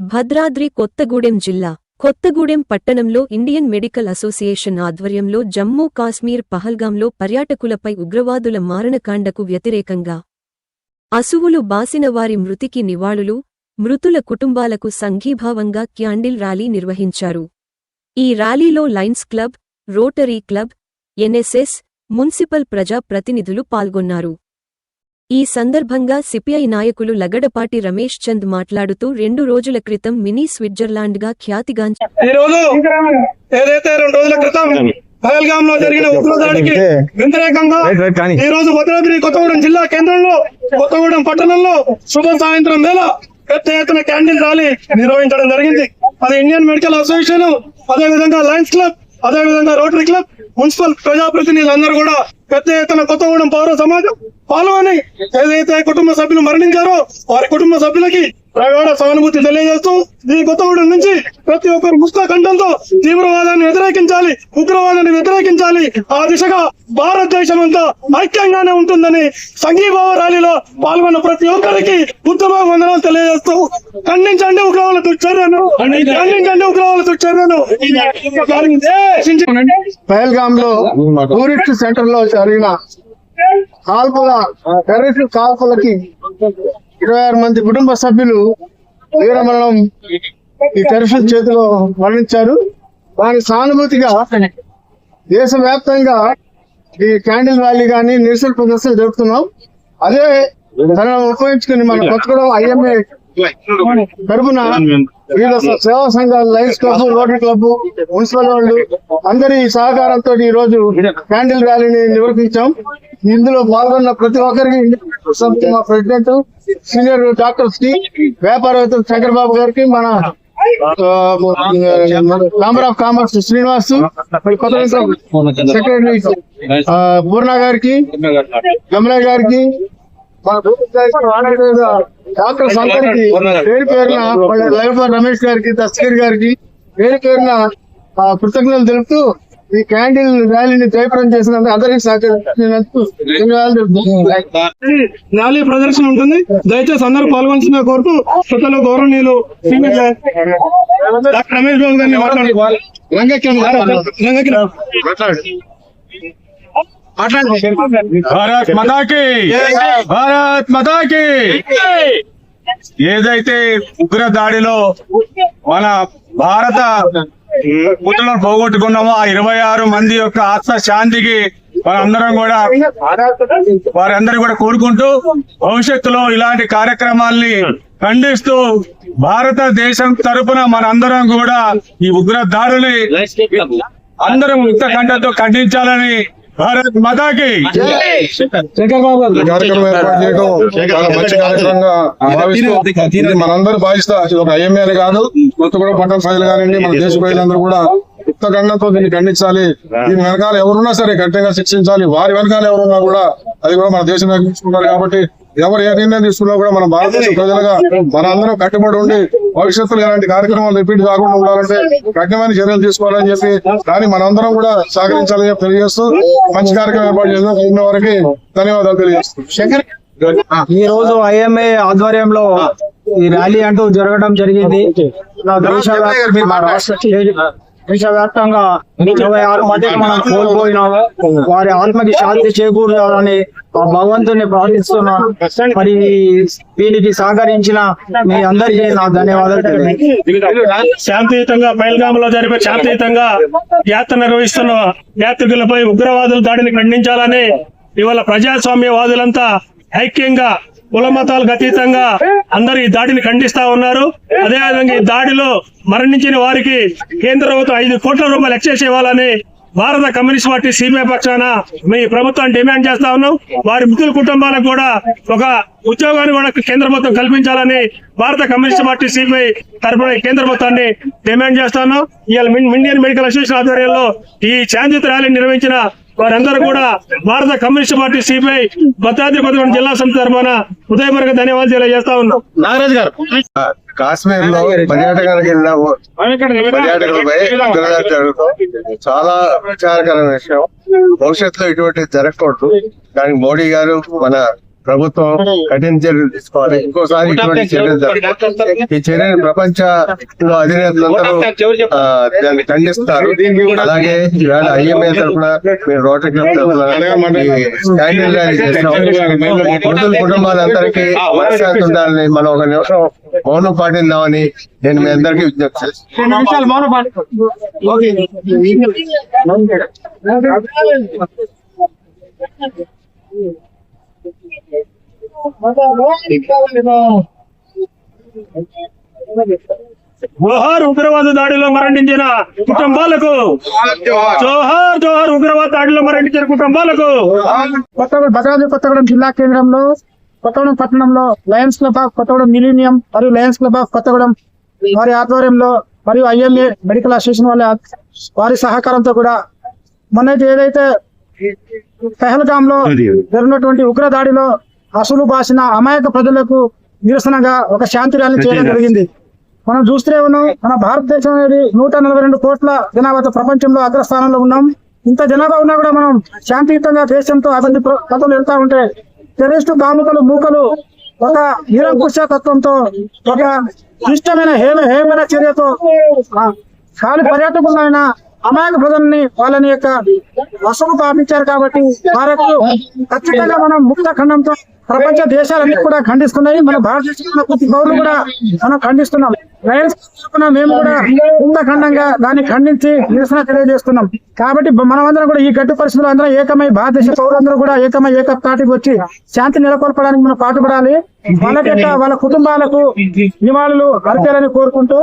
భద్రాద్రి కొత్తగూడెం జిల్లా కొత్తగూడెం పట్టణంలో Indian medical association ఆధ్వర్యంలో జమ్మూ కాశ్మీర్ పహల్గాంలో పర్యాటకులపై ఉగ్రవాదుల మారణకాండకు వ్యతిరేకంగా అసువులు బాసిన వారి మృతికి నివాళులు మృతుల కుటుంబాలకు సంఘీభావంగా క్యాండిల్ ర్యాలీ నిర్వహించారు. ఈ ర్యాలీలో Lions club Rotary club NSS municipal ప్రజా ప్రతినిధులు పాల్గొన్నారు. ఈ సందర్భంగా సిపిఐ నాయకులు లగడపాటి రమేష్ చంద్ మాట్లాడుతూ రెండు రోజుల క్రితం మినీ స్విట్జర్లాండ్గా ఖ్యాతిగాంచిన ఈ రోజు ఏదైతే రెండు రోజుల క్రితం పహల్గామ్లో జరిగిన ఉగ్రదాడికి వ్యతిరేకంగా ఈ రోజు భద్రాద్రి కొత్తగూడెం జిల్లా కేంద్రంలో కొత్తగూడెం పట్టణంలో శుభ సాయంత్రం వేళ పెద్ద ఎత్తున క్యాండిల్ ర్యాలీ నిర్వహించడం జరిగింది. అది ఇండియన్ మెడికల్ అసోసియేషన్ అదే విధంగా లయన్స్ క్లబ్ అదే విధంగా రోటరీ క్లబ్ మున్సిపల్ ప్రజాప్రతినిధులందరూ కూడా పెద్ద ఎత్తున కొత్తగూడెం పౌర సమాజం. పాల్గొని ఏదైతే కుటుంబ సభ్యులు మరణించారో వారి కుటుంబ సభ్యులకి ప్రగాఢ సానుభూతి తెలియజేస్తూ ఈ కొత్తగూడెం నుంచి ప్రతి ఒక్కరు ముస్తా కంఠంతో తీవ్రవాదాన్ని వ్యతిరేకించాలి ఉగ్రవాదాన్ని వ్యతిరేకించాలి. ఆ దిశగా భారతదేశం అంతా ఐక్యంగానే ఉంటుందని సంఘీభావ ర్యాలీలో పాల్గొన్న ప్రతి ఒక్కరికి ఉత్తమ వందనాలు తెలియజేస్తూ ఖండించండి ఉగ్రవాద దుశ్చర్యను ఖండించండి. ఉగ్రవాద దుశ్చర్యను పహల్గామ్లో టూరిస్ట్ సెంటర్లో జరిగిన కాల్పుల టెర్రరిస్ట్ కాల్పులకి ఇరవై ఆరు మంది కుటుంబ సభ్యులు వీరమరణం ఈ టెర్రరిస్ట్ చేతిలో మరణించారు. దాని సానుభూతిగా దేశవ్యాప్తంగా ఈ క్యాండిల్ ర్యాలీ కానీ నిరసన ప్రదర్శన జరుపుతున్నాం. అదే తనను ఉపయోగించుకుని మన కొత్తగూడెం ఐఎంఏ తరపున వివిధ సేవా సంఘాలు Lions club Rotary club municipal వాళ్ళు అందరి సహకారంతో ఈ రోజు క్యాండిల్ ర్యాలీని నిర్వహించాం. ఇందులో పాల్గొన్న ప్రతి ఒక్కరికి మా ప్రెసిడెంట్ సీనియర్ డాక్టర్స్కి వ్యాపారవేత్త శంకర్ బాబు గారికి మన ఛాంబర్ ఆఫ్ కామర్స్ శ్రీనివాస్ కొత్త సెక్రటరీ పూర్ణ గారికి కమలా గారికి మన డాక్టర్ అందరికి పేరు పేరున లైఫ్ రమేష్ గారికి దస్తగిరి గారికి పేరు పేరున ఆ, కృతజ్ఞతలు తెలుపుతూ ఈ క్యాండిల్ ర్యాలీని జయప్రదం చేసినందుకు అందరికీ. ర్యాలీ ప్రదర్శన ఉంటుంది. దయచేసి అందరూ పాల్గొనాల్సిన కోరుతూ కొత్తలో గౌరవనీయులు సీనియర్ డాక్టర్ రమేష్ బాబు గారిని రా. భారత్ మతాకి. భారత్ మతాకి. ఏదైతే ఉగ్ర దాడిలో మన భారత పుత్రులను పోగొట్టుకున్నామో ఆ ఇరవై ఆరు మంది యొక్క ఆత్మ శాంతికి మనందరం కూడా వారందరూ కూడా కోరుకుంటూ భవిష్యత్తులో ఇలాంటి కార్యక్రమాల్ని ఖండిస్తూ భారతదేశం తరపున మనందరం కూడా ఈ ఉగ్ర దాడుని అందరం ముక్త కంఠంతో ఖండించాలని భారత్ మతాకి. కార్యక్రమం ఏర్పాటు చేయడం చాలా మంచి కార్యక్రమంగా భావిస్తూ మనందరూ భావిస్తా ఇది ఒక ఐఎంఏ కాదు కొత్తగూడెం పట్టణ ప్రజలు కానివ్వండి మన దేశ ప్రజలందరూ కూడా యుక్త గండంతో దీన్ని ఖండించాలి. దీని వెనకాల ఎవరున్నా సరే గట్టిగా శిక్షించాలి. వారి వెనకాల ఎవరున్నా కూడా అది కూడా మన దేశం తీసుకుంటారు కాబట్టి ఎవరు ఏ నిర్ణయం తీసుకున్నా కూడా మన భారతదేశ ప్రజలుగా మన అందరం కట్టుబడి ఉండి భవిష్యత్తులో ఇలాంటి కార్యక్రమాలు రిపీట్ కాకుండా ఉండాలంటే కఠినమైన చర్యలు తీసుకోవాలని చెప్పి కానీ మనందరం కూడా సహకరించాలని చెప్పి తెలియజేస్తూ మంచి కార్యక్రమం ఏర్పాటు చేసిన ఉన్న వారికి ధన్యవాదాలు తెలియజేస్తూ ఈ రోజు ఐఎంఏ ఆధ్వర్యంలో ఈ ర్యాలీ అంటూ జరగడం జరిగింది. దేశవ్యాప్తంగా ఇరవై ఆరు మందిని మనం కోల్పోయినాము వారి ఆత్మకి శాంతి చేకూరాలని ఆ భగవంతుని ప్రార్థిస్తున్నాను మరి దీనికి సహకరించిన మీ అందరికీ నా ధన్యవాదాలు శాంతియుతంగా పైల్గామ్లో జరిపే శాంతియుతంగా యాత్ర నిర్వహిస్తున్న యాత్రికులపై ఉగ్రవాదుల దాడిని ఖండించాలని ఇవాళ ప్రజాస్వామ్యవాదులంతా ఐక్యంగా కుల మతాలకు అతీతంగా అందరూ ఈ దాడిని ఖండిస్తా ఉన్నారు. అదేవిధంగా ఈ దాడిలో మరణించిన వారికి కేంద్ర ప్రభుత్వం ఐదు కోట్ల రూపాయలు ఎక్సైజ్ ఇవ్వాలని భారత కమ్యూనిస్ట్ పార్టీ సిపిఐ పక్షాన మీ ప్రభుత్వాన్ని డిమాండ్ చేస్తా ఉన్నాం. వారి మృతుల కుటుంబాలకు కూడా ఒక ఉద్యోగాన్ని కూడా కేంద్ర ప్రభుత్వం కల్పించాలని భారత కమ్యూనిస్ట్ పార్టీ సిపిఐ తరఫున కేంద్ర ప్రభుత్వాన్ని డిమాండ్ చేస్తాను ఇవాళ మిన్- ఇండియన్ మెడికల్ అసోసియేషన్ ఆధ్వర్యంలో ఈ శాంతియుత ర్యాలీ నిర్వహించిన వారందరూ కూడా భారత కమ్యూనిస్ట్ పార్టీ సిపిఐ భద్రాద్రి జిల్లా సమితి తరఫున హృదయపూర్వక ధన్యవాదాలు తెలియజేస్తా ఉన్నాం. నాగరాజు గారు. కాశ్మీర్లో పర్యాటకానికి వెళ్ళిన పర్యాటకులపై చాలా విచారకరమైన విషయం. భవిష్యత్తులో ఇటువంటి జరగకూడదు. దానికి మోడీ గారు మన ప్రభుత్వం కఠిన చర్యలు తీసుకోవాలి. ఇంకోసారి ఇటువంటి చర్యలు. ఈ చర్యను ప్రపంచంలో అధినేతలందరూ దాన్ని ఖండిస్తారు. అలాగే ఈవేళ ఐఎంఏ తరఫున మేము రోటరీ క్లబ్ మృతుల కుటుంబాలందరికీ మనశ్శాంతి ఉండాలని మనం ఒక నిమిషం మౌనం పాటిద్దామని నేను మీ అందరికీ విజ్ఞప్తి చేస్తాను జోహార్ ఉగ్రవాద దాడిలో మరణించిన కుటుంబాలకు. జోహార్ జోహార్ ఉగ్రవాద దాడిలో మరణించిన కుటుంబాలకు. కొత్తగూడెం భద్రాద్రి కొత్తగూడెం జిల్లా కేంద్రంలో కొత్తగూడెం పట్టణంలో Lions club of Kothagudem millennium మరియు లయన్స్ క్లబ్ ఆఫ్ కొత్తగూడెం వారి ఆధ్వర్యంలో మరియు ఐఎంఏ మెడికల్ అసోసియేషన్ వాళ్ళ వారి సహకారంతో కూడా మొన్నైతే ఏదైతే పెహల్గామ్లో జరిగినటువంటి ఉగ్ర దాడిలో అసలు బాసిన అమాయక ప్రజలకు నిరసనగా ఒక శాంతి ర్యాలీ చేయడం జరిగింది. మనం చూస్తూనే ఉన్నాం మన భారతదేశం అనేది నూట నలభై రెండు కోట్ల జనాభాతో ప్రపంచంలో అగ్రస్థానంలో ఉన్నాం. ఇంత జనాభా ఉన్నా కూడా మనం శాంతియుతంగా దేశంతో అభివృద్ధి పథంలో వెళ్తా ఉంటే టెర్రరిస్టు కాముకలు మూకలు ఒక నిరంకుశ తత్వంతో ఒక ఇష్టమైన హేమ హేమైన చర్యతో ఖాళీ పర్యాటకులైన అమాయక ప్రజల్ని వాళ్ళని యొక్క వసలు పాపించారు కాబట్టి వారికి ఖచ్చితంగా మనం ముక్త ఖండంతో ప్రపంచ దేశాలన్నీ కూడా ఖండిస్తున్నాయి. మన భారతదేశంలో ప్రతి పౌరులు కూడా మనం ఖండిస్తున్నాం. రైల్స్ మేము కూడా ఉందఖండంగా ఖండంగా దాన్ని ఖండించి నిరసన తెలియజేస్తున్నాం. కాబట్టి మనమందరం కూడా ఈ గట్టి పరిస్థితుల్లో అందరం ఏకమై భారతదేశ పౌరులందరూ కూడా ఏకమై ఏక తాటికి వచ్చి శాంతి నెలకొల్పడానికి మనం పాటుపడాలి. వాళ్ళ వాళ్ళ కుటుంబాలకు నివాళులు అర్పాలని కోరుకుంటూ